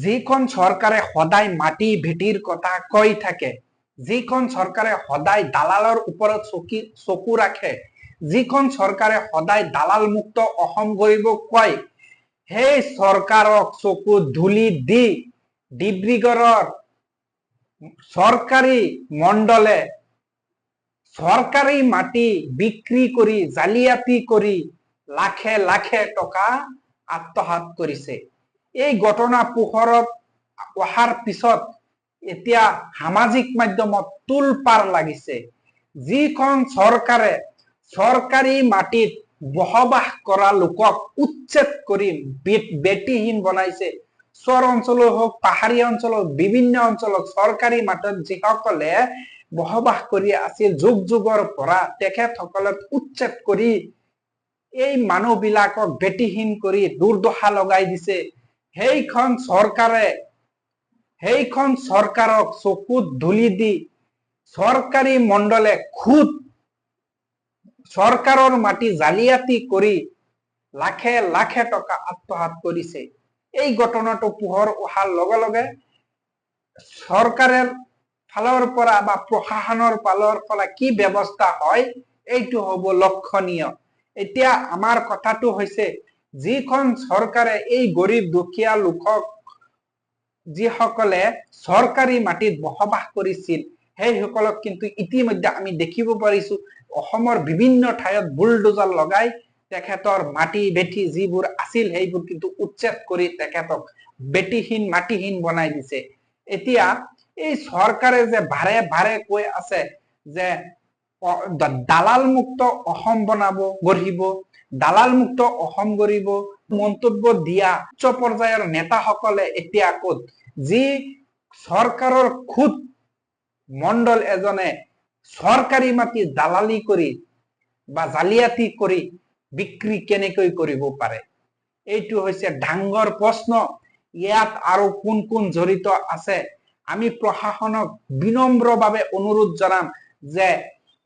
যিখন চৰকাৰে সদায় মাটি ভেটিৰ কথা কৈ থাকে, যিখন চৰকাৰে সদায় দালালৰ ওপৰত চকী, চকু ৰাখে, যিখন চৰকাৰে সদায় দালাল মুক্ত অসম গঢ়িব কয় সেই চৰকাৰক চকু ধূলি দি ডিব্ৰুগড়ৰ চৰকাৰী মণ্ডলে চৰকাৰী মাটি বিক্ৰী কৰি, জালিয়াতি কৰি লাখে লাখে টকা আত্মসাত কৰিছে। এই ঘটনা পোহৰত অহাৰ পিছত এতিয়া সামাজিক মাধ্যমত তোলপাৰ লাগিছে। যিখন চৰকাৰে চৰকাৰী মাটিত বসবাস কৰা লোকক উচ্ছেদ কৰি বেটিহীন বনাইছে। চৰ অঞ্চলো হওক পাহাৰীয়া অঞ্চলত বিভিন্ন অঞ্চলত চৰকাৰী মাটিত যিসকলে বসবাস কৰি আছিল, যুগ যুগৰ পৰা তেখেতসকলক উচ্ছেদ কৰি এই মানুহবিলাকক বেটিহীন কৰি দুৰ্দশা লগাই দিছে। সেইখন চৰকাৰে, সেইখন চৰকাৰক চকুত ধূলি দি চৰকাৰী মণ্ডলে খুদ চৰকাৰৰ মাটি জালিয়াতি কৰি লাখে লাখে টকা আত্মসাত কৰিছে। এই ঘটনাটো পোহৰ অহাৰ লগে লগে চৰকাৰৰ ফালৰ পৰা বা প্ৰশাসনৰ ফালৰ পৰা কি ব্যৱস্থা হয়, এইটো হ'ব লক্ষণীয়। এতিয়া আমাৰ কথাটো হৈছে যিখন চৰকাৰে এই গৰীব দুখীয়া লোকক যিসকলে চৰকাৰী মাটিত বসবাস কৰিছিল, সেইসকলক কিন্তু ইতিমধ্যে আমি দেখিব পাৰিছো, অসমৰ বিভিন্ন ঠাইত বুলডোজাৰ লগাই তেখেতৰ মাটি বেটি যিবোৰ আছিল, সেইবোৰ কিন্তু উচ্ছেদ কৰি তেখেতক বেটিহীন, মাটিহীন বনাই দিছে। এতিয়া এই চৰকাৰে যে বাৰে বাৰে কৈ আছে যে দালাল মুক্ত অসম বনাব, গঢ়িব দালাল মুক্ত অসম গঢ়িব মন্তব্য দিয়া উচ্চ পৰ্যায়ৰ নেতাসকলে এতিয়া ক'ত? যি চৰকাৰৰ খুদ মণ্ডল এজনে চৰকাৰী মাটি দালালি কৰি বা জালিয়াতি কৰি বিক্ৰী কেনেকৈ কৰিব পাৰে? এইটো হৈছে ডাঙৰ প্ৰশ্ন। ইয়াত আৰু কোন কোন জড়িত আছে? আমি প্ৰশাসনক বিনম্ৰভাৱে অনুৰোধ জনাম যে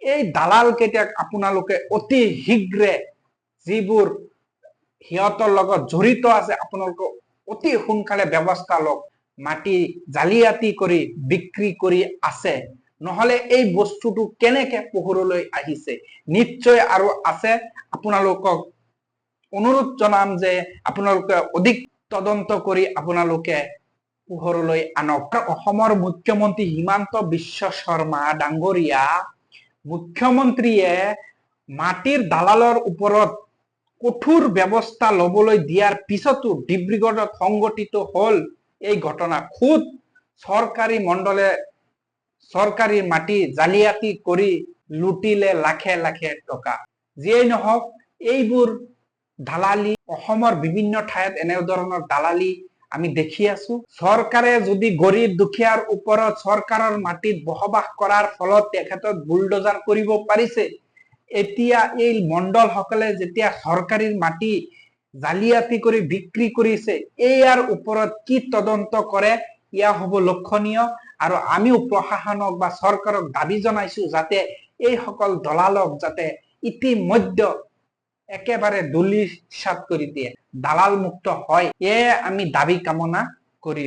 এই দালাল কেইটাক আপোনালোকে অতি শীঘ্ৰে যিবোৰ সিহঁতৰ লগত জড়িত আছে আপোনালোকে অতি সোনকালে ব্যৱস্থা লওক। মাটি জালিয়াতি কৰি, বিক্ৰী কৰি আছে। নহলে এই বস্তুটো কেনেকে পোহৰলৈ আহিছে? নিশ্চয় আৰু আছে। আপোনালোকক অনুৰোধ জনাম যে আপোনালোকে অধিক তদন্ত কৰি আপোনালোকে পোহৰলৈ আনক। অসমৰ মুখ্যমন্ত্ৰী হিমন্ত বিশ্ব শৰ্মা ডাঙৰীয়া মুখ্যমন্ত্ৰীয়ে মাটিৰ দালালৰ ওপৰত কঠোৰ ব্যৱস্থা লবলৈ দিয়াৰ পিছতো ডিব্ৰুগড়ত সংগঠিত হল এই ঘটনা। খুদ চৰকাৰী মণ্ডলে চৰকাৰী মাটি জালিয়াতি কৰি লুটিলে লাখে লাখে টকা। যিয়েই নহওক, এইবোৰ দালালি, অসমৰ বিভিন্ন ঠাইত এনেধৰণৰ দালালি আমি দেখি আছো। চৰকাৰে যদি গৰীব দুখীয়াৰ ওপৰত চৰকাৰৰ মাটিত বসবাস কৰাৰ ফলত তেখেতক বুলডোজাৰ কৰিব পাৰিছে এতিয়া এই মণ্ডল সকলে যেতিয়া চৰকাৰী মাটি জালিয়াতি কৰি বিক্ৰী কৰিছে, ইয়াৰ ওপৰত কি তদন্ত কৰে ইয়া হ'ব লক্ষণীয়। আৰু আমিও প্ৰশাসনক বা চৰকাৰক দাবি জনাইছো যাতে এইসকল দলালক যাতে ইতিমধ্যে একেবাৰে দলিচাত কৰি দিয়ে দালাল মুক্ত হয় এয়ে আমি দাবি কামনা কৰিলো।